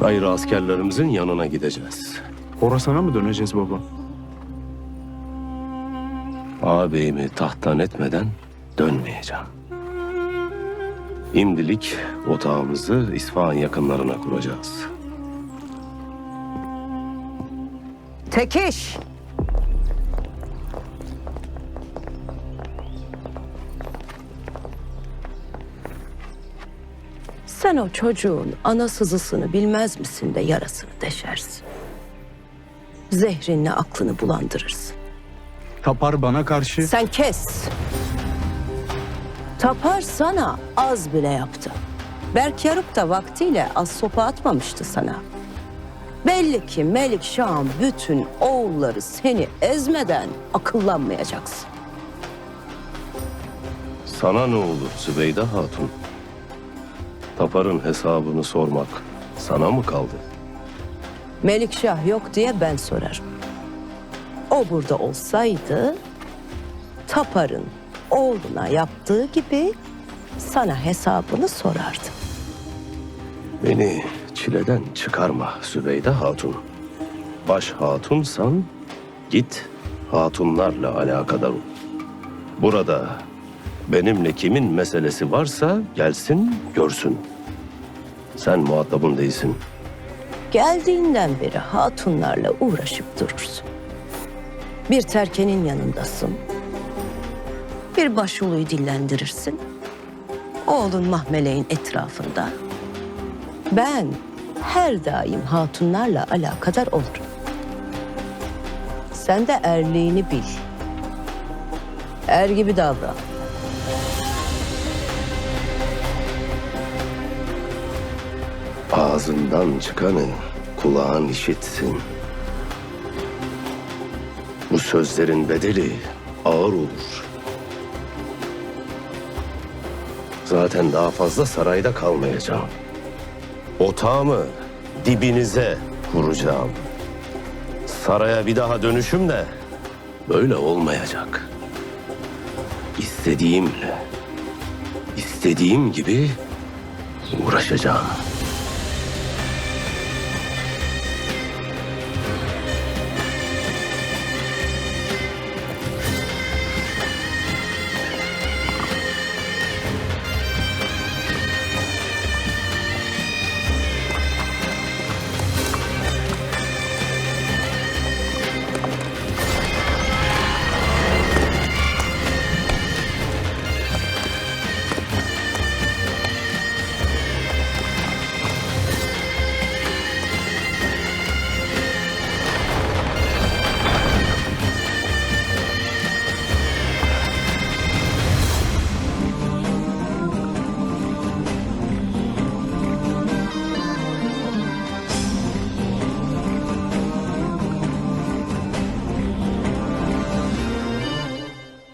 Gayrı askerlerimizin yanına gideceğiz. Horasan'a mı döneceğiz baba? Ağabeyimi tahttan etmeden dönmeyeceğim. Şimdilik otağımızı İsfahan yakınlarına kuracağız. Tekiş! Sen o çocuğun ana sızısını bilmez misin de yarasını deşersin. Zehrinle aklını bulandırırsın. Tapar bana karşı. Sen kes. Tapar sana az bile yaptı. Berk Yarıp da vaktiyle az sopa atmamıştı sana. Belli ki Melik Şah'ın bütün oğulları seni ezmeden akıllanmayacaksın. Sana ne olur Zübeyde Hatun? Taparın hesabını sormak sana mı kaldı? Melikşah yok diye ben sorarım. O burada olsaydı Tapar'ın oğluna yaptığı gibi sana hesabını sorardı. Beni çileden çıkarma Zübeyde Hatun. Baş hatunsan git hatunlarla alakadar ol. Burada benimle kimin meselesi varsa gelsin görsün. Sen muhatabım değilsin. Geldiğinden beri hatunlarla uğraşıp durursun. Bir terkenin yanındasın. Bir başuluyu dillendirirsin. Oğlun Mahmeleğin etrafında. Ben her daim hatunlarla alakadar olurum. Sen de erliğini bil. Er gibi davran. Ağzından çıkanı kulağın işitsin. Bu sözlerin bedeli ağır olur. Zaten daha fazla sarayda kalmayacağım. Otağımı dibinize kuracağım. Saraya bir daha dönüşüm de böyle olmayacak. İstediğimle, istediğim gibi uğraşacağım.